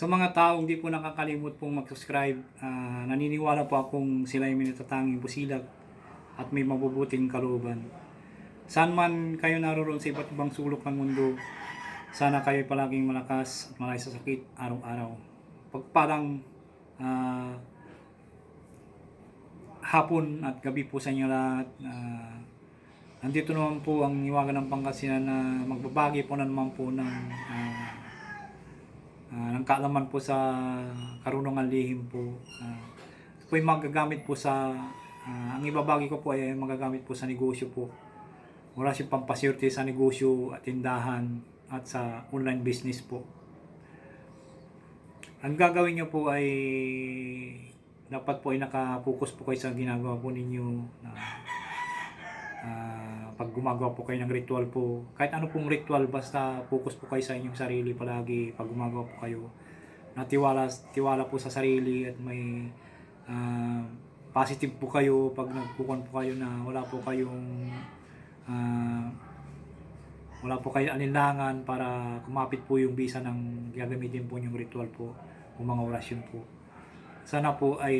Sa mga taong di po nakakalimot pong mag-subscribe, ah, naniniwala po akong sila ay may natatanging at may mabubuting kalooban. Saan man kayo naroon sa iba't ibang sulok ng mundo, sana kayo palaging malakas at malay sa sakit araw-araw. Pagpalang ah, hapon at gabi po sa inyo lahat. Ah, nandito naman po ang iwagan ng Pangasinan na magbabagi po na naman po ng ah, Ah, ng kaalaman po sa karunungan lihim po. Ito po yung magagamit po sa, ah, ang ibabagi ko po ay magagamit po sa negosyo po. Wala siyang pampaswerte sa negosyo at tindahan at sa online business po. Ang gagawin nyo po ay dapat po ay nakapokus po kayo sa ginagawa po ninyo na ah, gumagawa po kayo ng ritual po, kahit ano pong ritual, basta focus po kayo sa inyong sarili palagi pag gumagawa po kayo. Natiwala, tiwala po sa sarili at may ah, positive po kayo pag nagkukon po kayo na wala po kayong ah, wala po kayong alinlangan para kumapit po yung bisa ng gagamitin po yung ritual po o mga orasyon po. Sana po ay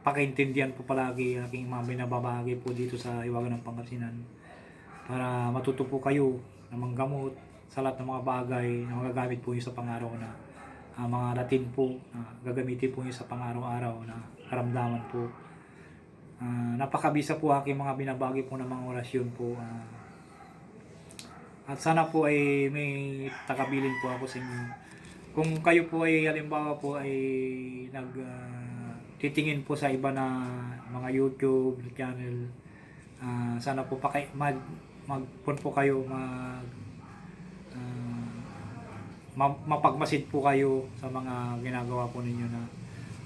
pakaintindihan po palagi aking mga binababahagi po dito sa Iwagan ng Pangasinan para matuto po kayo ng mga gamot sa lahat ng mga bagay na magagamit po nyo sa pangaraw na ah, mga latin po na gagamitin po nyo sa pangaraw-araw na karamdaman po. Ah, napakabisa po aking mga binabagi po ng mga orasyon po. ah. at sana po ay may takabilin po ako sa inyo. Kung kayo po ay halimbawa po ay nag ah, titingin po sa iba na mga YouTube channel, ah, sana po pa mag mag po kayo mag ma- mapagmasid po kayo sa mga ginagawa po ninyo na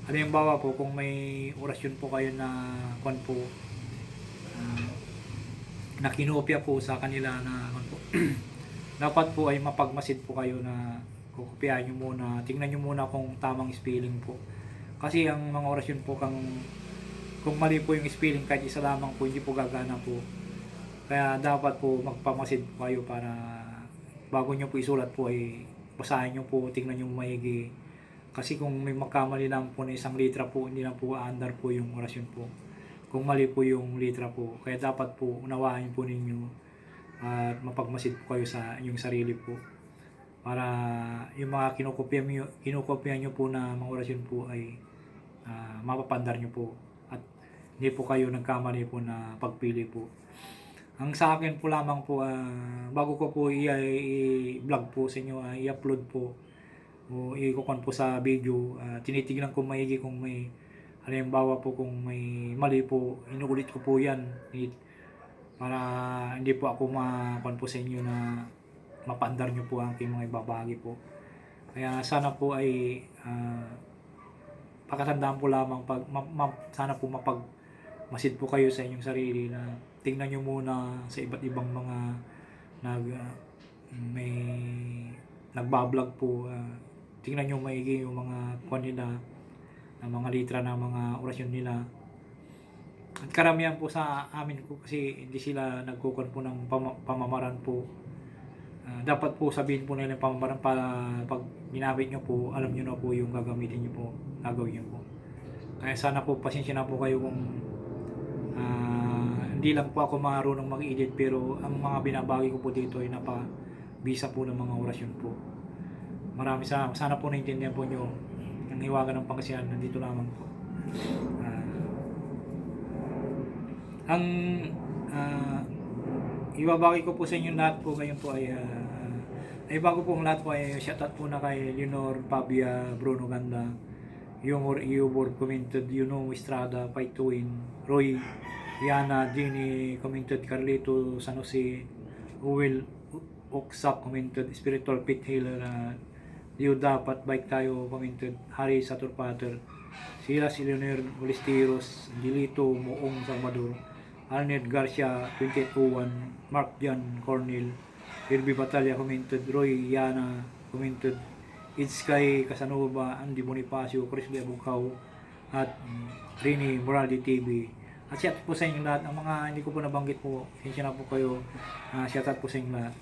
halimbawa po kung may orasyon po kayo na kwan po ah, na kinopya po sa kanila na kwan po dapat po ay mapagmasid po kayo na kukopyahin nyo muna tingnan nyo muna kung tamang spelling po kasi ang mga orasyon po kang kung mali po yung spelling kahit isa lamang po hindi po gagana po kaya dapat po magpamasid po kayo para bago nyo po isulat po ay basahin nyo po, tingnan nyo maigi. Kasi kung may magkamali lang po na isang litra po, hindi lang po aandar po yung orasyon po. Kung mali po yung litra po. Kaya dapat po unawain po ninyo at mapagmasid po kayo sa inyong sarili po. Para yung mga kinukopya nyo, kinukopya nyo po na mga orasyon po ay ah, mapapandar nyo po. At hindi po kayo nagkamali po na pagpili po. Ang sa akin po lamang po, ah, bago ko po i-vlog po sa inyo, ah, i-upload po o i-kukan po sa video, ah, tinitignan ko maigi kung may halimbawa po kung may mali po, inuulit ko po yan para hindi po ako makuan po sa inyo na mapandar nyo po ang aking mga ibabagi po. Kaya sana po ay ah, pakatandaan po lamang pag ma- ma- sana po mapag masid po kayo sa inyong sarili na tingnan nyo muna sa iba't ibang mga nag ah, may nagbablog po ah, tingnan nyo maigi yung mga kwan nila ng mga litra ng mga orasyon nila. At karamihan po sa amin po kasi hindi sila nagkukon po ng pama- pamamaran po. Ah, dapat po sabihin po nila yung pamamaran para pag ginamit nyo po alam nyo na po yung gagamitin nyo po gagawin nyo po kaya sana po pasensya na po kayo kung Ah, hindi lang po ako marunong mag-edit pero ang mga binabagi ko po dito ay napabisa po ng mga orasyon po. Marami sana, sana po naintindihan po nyo ang hiwaga ng Pangasinan nandito lamang po. Ah, ang ah, ibabagi ko po sa inyo lahat po ngayon po ay ah, ay bago po ang lahat po ay shoutout po na kay Leonor Pabia Bruno Ganda Yumor Iubor commented Yuno Estrada Paituin Roy Yana Dini commented Carlito San Jose Uwil Oksap commented Spiritual Pit Healer uh, Dio dapat bike tayo commented Hari Satur Pater Sila si Leonel Bolisteros Angelito Moong Salvador Arnett Garcia 2801 Mark Jan Cornel Kirby Batalya commented Roy Yana commented It's kay Casanova, Andy Bonifacio, Chris Lebucaw, at mm, Rini Morality TV. At shout out po sa inyo lahat. Ang mga hindi ko po nabanggit po, hinsya na po kayo. Uh, shout out po sa inyo lahat.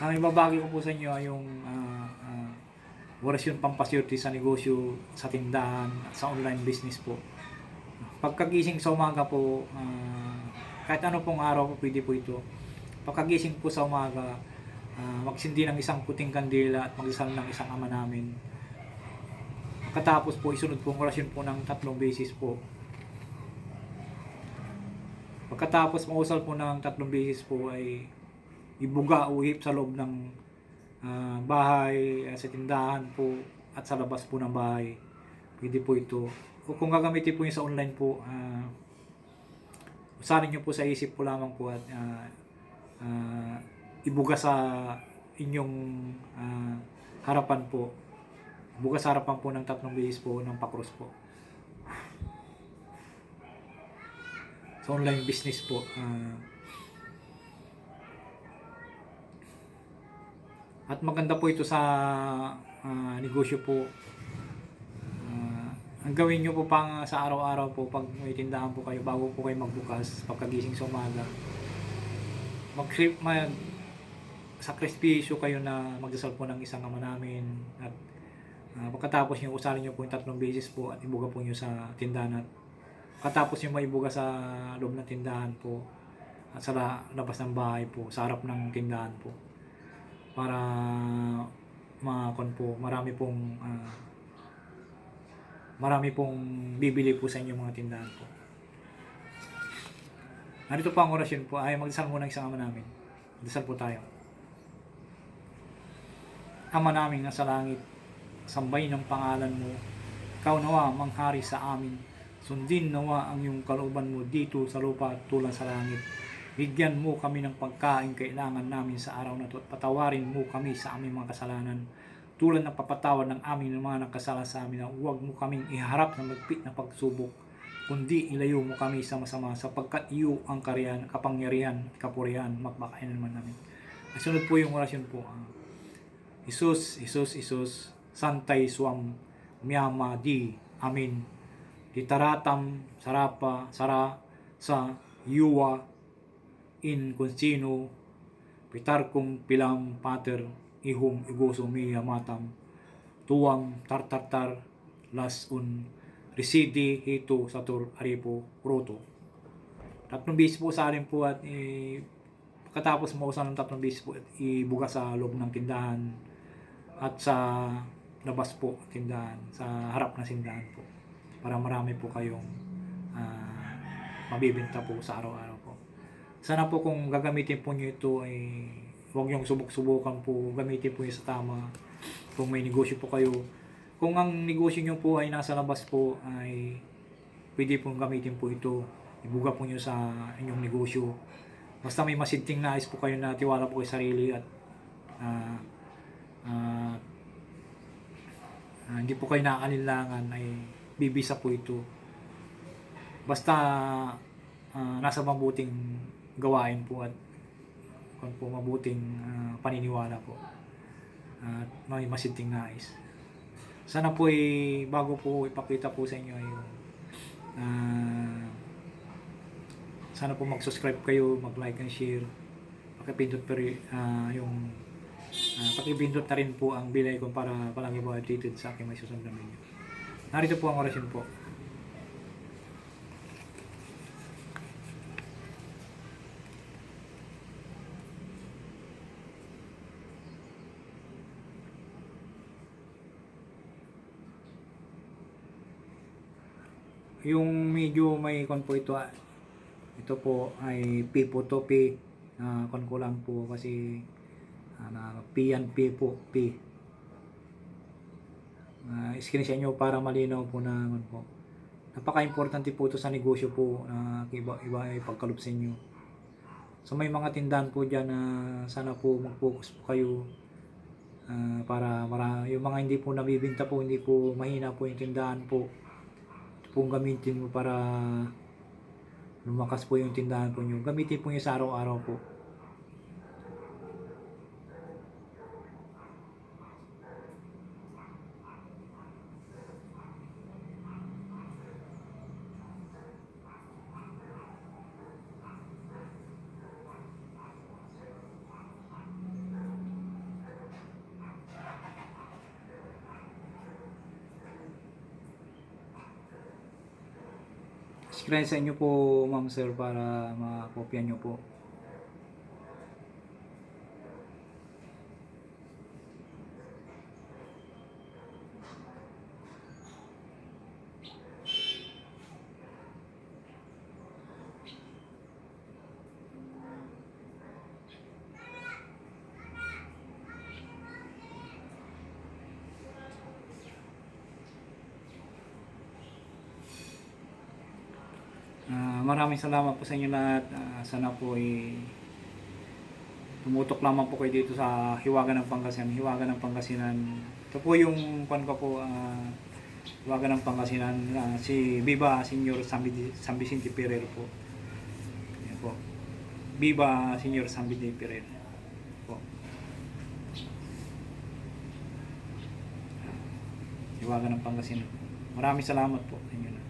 Ang ibabagi ko po sa inyo ay yung uh, uh, orasyon pampaswerte sa negosyo, sa tindahan, at sa online business po. Pagkagising sa umaga po, ah, kahit ano pong araw po pwede po ito. Pagkagising po sa umaga, ah, magsindi ng isang puting kandila at magdasal ng isang ama namin. Pagkatapos po, isunod po ang orasyon po ng tatlong beses po. Pagkatapos mausal po ng tatlong beses po ay ibuga o ihip sa loob ng ah, bahay, ah, sa tindahan po at sa labas po ng bahay. Pwede po ito. O kung gagamitin po yung sa online po, ah, usarin nyo po sa isip po lamang po at ah, ah, ibuga sa inyong ah, harapan po. Ibuga sa harapan po ng tatlong bihis po ng pakros po. Sa online business po. ah, at maganda po ito sa ah, negosyo po. Ang gawin nyo po pang sa araw-araw po pag may tindahan po kayo bago po kayo magbukas pagkagising sa umaga mag mag sakripisyo kayo na magdasal po ng isang ama namin at ah, pagkatapos nyo usalin nyo po yung tatlong beses po at ibuga po nyo sa tindahan at pagkatapos nyo maibuga sa loob ng tindahan po at sa la- labas ng bahay po sa harap ng tindahan po para mga kon po marami pong ah, marami pong bibili po sa inyong mga tindahan po. Narito po ang orasyon po ay magdasal muna ng isang ama namin. Magdasal po tayo. Ama namin nasa langit, sambay ng pangalan mo. Ikaw nawa manghari sa amin. Sundin nawa ang iyong kalooban mo dito sa lupa at tulad sa langit. Bigyan mo kami ng pagkain kailangan namin sa araw na ito at patawarin mo kami sa aming mga kasalanan tulad ng papatawad ng aming mga nakasala sa amin na huwag mo kaming iharap ng magpit na pagsubok kundi ilayo mo kami sa masama sapagkat iyo ang kariyan, kapangyarihan, kapurihan, magmakain naman namin. At sunod po yung orasyon po. ah, Isus, Isus, Isus, Santay Swam, Miyama Di, Amin. Ditaratam, Sarapa, Sara, sa Yuwa, In Consino, Pitarkong Pilam, Pater, Ihum, Igoso, Miya, Matam, Tuwam, Tartartar, Las Un, Residi, Hito, Satur, Aripo, Roto. Tatlong beses po sa akin po at eh, pagkatapos mausan ng tatlong beses po at ibuga sa loob ng tindahan at sa labas po tindahan, sa harap ng tindahan po para marami po kayong ah, mabibenta po sa araw-araw po. Sana po kung gagamitin po nyo ito ay huwag yung subok-subukan po, gamitin po yun sa tama. Kung may negosyo po kayo, kung ang negosyo nyo po ay nasa labas po ay pwede pong gamitin po ito. Ibuga po nyo sa inyong negosyo. Basta may masinting nais po kayo na tiwala po kay sarili at ah, ah, ah, hindi po kayo nakakalilangan ay bibisa po ito. Basta ah, nasa mabuting gawain po at kung po mabuting ah, paniniwala po at may masinting nais. Sana po ay bago po ipakita po sa inyo ay ah, sana po mag-subscribe kayo, mag-like and share. Pakipindot pa rin ah, yung uh, pakipindot na rin po ang bell icon para palagi po updated sa aking may susunod na video. Narito po ang orasyon po. Yung medyo may kon po ito ah, ito po ay P po to P. Uh, kon ko lang po kasi uh, P yan P po P. Uh, screenshot nyo para malinaw po na kon po. Napaka-importante po ito sa negosyo po na iba, iba ay pagkalup sa inyo. So may mga tindahan po dyan na sana po mag-focus po kayo ah, para, para yung mga hindi po nabibinta po hindi po mahina po yung tindahan po pong gamitin mo para lumakas po yung tindahan po nyo. Gamitin po nyo sa araw-araw po. Screen sa inyo po, ma'am sir, para makopya nyo po. Maraming salamat po sa inyo lahat. Ah, sana po ay tumutok lamang po kayo dito sa Hiwaga ng Pangasinan. Hiwaga ng Pangasinan. Ito po yung kwan ko po, ah, Hiwaga ng Pangasinan. Ah, si Viva Senior San, San Vicente Ferrer po. Yan po. Viva Senior San Vicente Ferrer po. Hiwaga ng Pangasinan. Maraming salamat po inyo lahat.